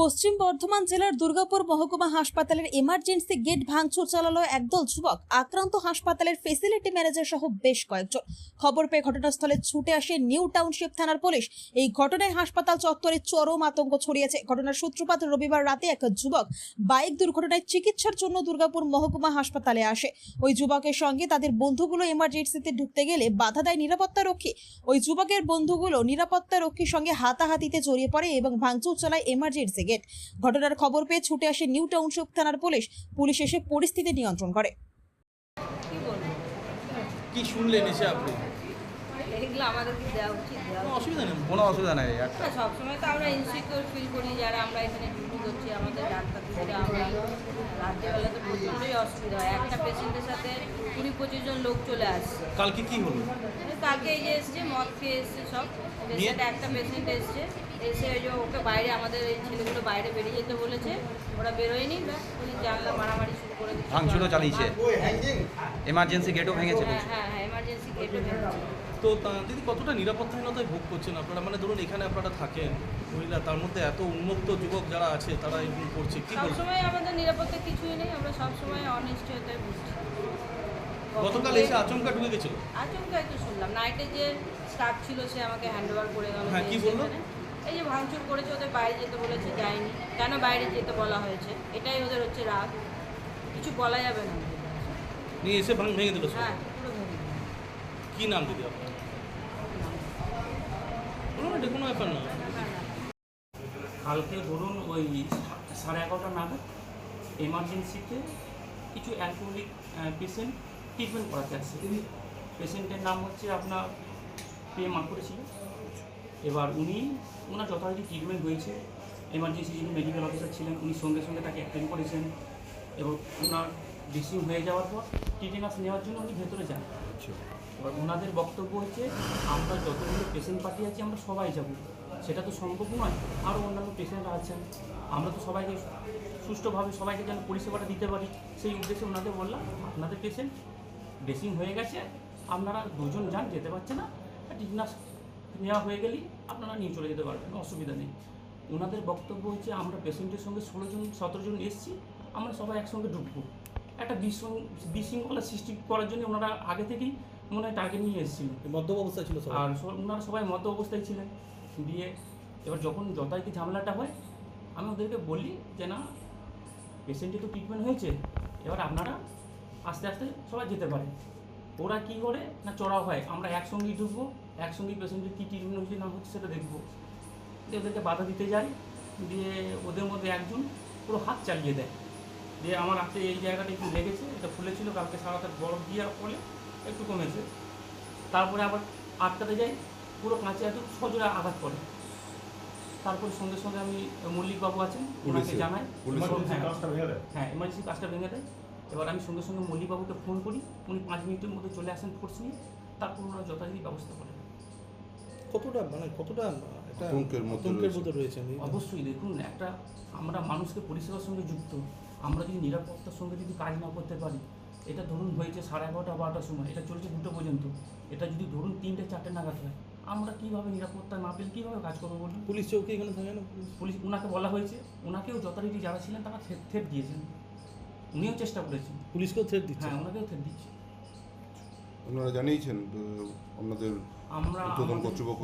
পশ্চিম বর্ধমান জেলার দুর্গাপুর মহকুমা হাসপাতালের এমার্জেন্সি গেট ভাঙচুর চালালো একদল যুবক। আক্রান্ত হাসপাতালের ফেসিলিটি ম্যানেজার সহ বেশ কয়েকজন। খবর পেয়ে ঘটনাস্থলে ছুটে আসে নিউ টাউনশিপ থানার পুলিশ। এই ঘটনায় হাসপাতাল চত্বরে চরম আতঙ্ক ছড়িয়েছে। ঘটনার সূত্রপাত রবিবার রাতে এক যুবক বাইক দুর্ঘটনায় চিকিৎসার জন্য দুর্গাপুর মহকুমা হাসপাতালে আসে। ওই যুবকের সঙ্গে তাদের বন্ধুগুলো এমার্জেন্সিতে ঢুকতে গেলে বাধা দেয় নিরাপত্তা রক্ষী। ওই যুবকের বন্ধুগুলো নিরাপত্তা রক্ষীর সঙ্গে হাতাহাতিতে জড়িয়ে পড়ে এবং ভাঙচুর চালায় এমার্জেন্সি গেট। ঘটনার খবর পেয়ে ছুটে আসে নিউ টাউনশিপ থানার পুলিশ। পুলিশ এসে পরিস্থিতি নিয়ন্ত্রণ করে। কি শুনলেন এসে আপনি? এগুলো আমাদেরকে দেওয়া উচিত অসুবিধা নেই কোনো অসুবিধা নেই না সবসময় তো আমরা ইনসিকিউর ফিল করি যারা আমরা এখানে ডিউটি করছি আমাদের ডাক্তার দিদিরা আমরা রাত্রেবেলা তো প্রচণ্ডই অসুবিধা হয়। একটা পেশেন্টের সাথে কুড়ি পঁচিশ জন লোক চলে আসছে। কালকে কি হলো? এই কালকে এই যে এসছে মদ খেয়ে এসছে সব। পেশেন্ট একটা পেশেন্ট এসছে। এসে ওই যে ওকে বাইরে আমাদের এই ছেলেগুলো বাইরে বেরিয়ে যেতে বলেছে ওরা বেরোয়নি ওই জানলা মারামারি শুরু করে দিচ্ছে ভাঙচুরও চালিয়েছে। এমার্জেন্সি গেটও ভেঙেছে হ্যাঁ হ্যাঁ হ্যাঁ এমার্জেন্সি গেটও ভেঙেছে। তো দিদি কতটা নিরাপত্তাহীনতায় ভোগ করছেন আপনারা? মানে ধরুন এখানে আপনারা থাকেন মহিলা তার মধ্যে এত উন্মুক্ত যুবক যারা আছে তারা এগুলো করছে কি সবসময় আমাদের নিরাপত্তা কিছুই নেই আমরা সবসময় হতে বুঝছি গতকাল এসে আচমকা ঢুকে গেছিল? আচমকাই তো শুনলাম। নাইটে যে স্টাফ ছিল সে আমাকে হ্যান্ড ওভার করে গেল হ্যাঁ, কি বলল? এই যে ভাঙচুর করেছে ওদের বাইরে যেতে বলেছে যায়নি। কেন বাইরে যেতে বলা হয়েছে? এটাই ওদের হচ্ছে রাগ। কিছু বলা যাবে না। নিয়ে এসে ভাঙ ভেঙে দিল হ্যাঁ পুরো ভেঙে দিল। কি নাম দিদি আপনার? বলুন এটা কোনো ব্যাপার না। কালকে ধরুন ওই সাড়ে এগারোটা নাগাদ এমার্জেন্সিতে কিছু অ্যালকোহলিক পেশেন্ট ট্রিটমেন্ট করাতে আসছে পেশেন্টের নাম হচ্ছে আপনার পে মানপুরে ছিল। এবার উনি ওনার যথারীতি ট্রিটমেন্ট হয়েছে। এমার্জেন্সি যিনি মেডিকেল অফিসার ছিলেন উনি সঙ্গে সঙ্গে তাকে অ্যাটেন্ড করেছেন। এবং ওনার ড্রেসিং হয়ে যাওয়ার পর টিটেনাস নেওয়ার জন্য উনি ভেতরে যান। এবার ওনাদের বক্তব্য হচ্ছে আমরা যতগুলো পেশেন্ট পার্টি আছি আমরা সবাই যাব। সেটা তো সম্ভব নয় আরও অন্যান্য পেশেন্টরা আছেন। আমরা তো সবাইকে সুষ্ঠুভাবে সবাইকে যেন পরিষেবাটা দিতে পারি সেই উদ্দেশ্যে ওনাদের বললাম আপনাদের পেশেন্ট ড্রেসিং হয়ে গেছে আপনারা দুজন যান যেতে পারছে না। টিটনাস নেওয়া হয়ে গেলেই আপনারা নিয়ে চলে যেতে পারবেন অসুবিধা নেই। ওনাদের বক্তব্য হচ্ছে আমরা পেশেন্টের সঙ্গে ষোলো জন সতেরো জন এসেছি আমরা সবাই একসঙ্গে ঢুকবো। একটা বিশৃঙ্খ বিশৃঙ্খলা সৃষ্টি করার জন্য ওনারা আগে থেকেই মনে হয় টার্গেট নিয়ে এসেছিলেন মদ্যপ অবস্থায় ছিল আর ওনারা সবাই মত অবস্থায় ছিলেন। দিয়ে এবার যখন যথারীতি ঝামেলাটা হয় আমি ওদেরকে বলি যে না পেশেন্টের তো ট্রিটমেন্ট হয়েছে এবার আপনারা আস্তে আস্তে সবাই যেতে পারে ওরা কি করে? না চড়াও হয় আমরা একসঙ্গেই ঢুকবো একসঙ্গেই পেশেন্টের কী ট্রিটমেন্ট হচ্ছে না হচ্ছে সেটা দেখব। দিয়ে ওদেরকে বাধা দিতে যাই দিয়ে ওদের মধ্যে একজন পুরো হাত চালিয়ে দেয়। দিয়ে আমার হাতে এই জায়গাটা একটু লেগেছে এটা ফুলেছিল কালকে সারাটা বরফ দেওয়ার ফলে একটু কমেছে। তারপরে আবার আটকাতে যাই পুরো কাঁচে একদম সজোরে আঘাত করে। তারপরে সঙ্গে সঙ্গে আমি মল্লিকবাবু আছেন ওনাকে জানাই। হ্যাঁ, হ্যাঁ এমার্জেন্সি কাজটা ভেঙে দেয়। এবার আমি সঙ্গে সঙ্গে মল্লিকবাবুকে ফোন করি উনি পাঁচ মিনিটের মধ্যে চলে আসেন ফোর্স নিয়ে। তারপর ওনারা যথারীতি ব্যবস্থা করেন। কতটা মানে কতটা একটা আতঙ্কের মধ্যে রয়েছে। অবশ্যই দেখুন একটা আমরা মানুষকে পরিষেবার সঙ্গে যুক্ত। আমরা যদি নিরাপত্তার সঙ্গে যদি কাজ না করতে পারি এটা ধরুন হয়েছে সাড়ে এগারোটা বারোটার সময় এটা চলছে দুটো পর্যন্ত। এটা যদি ধরুন তিনটে চারটে নাগাদ হয় আমরা কীভাবে নিরাপত্তা না পেলে কীভাবে কাজ করব বলুন? পুলিশ চৌকি এখানে থাকে না? পুলিশ ওনাকে বলা হয়েছে ওনাকেও যথারীতি যারা ছিলেন তারা থেট দিয়েছেন। উনিও চেষ্টা করেছেন। পুলিশকেও থ্রেট দিচ্ছে? হ্যাঁ ওনাকেও থেট দিচ্ছে। আপনারা জানিয়েছেন আপনাদের আমরা কর্তৃপক্ষ।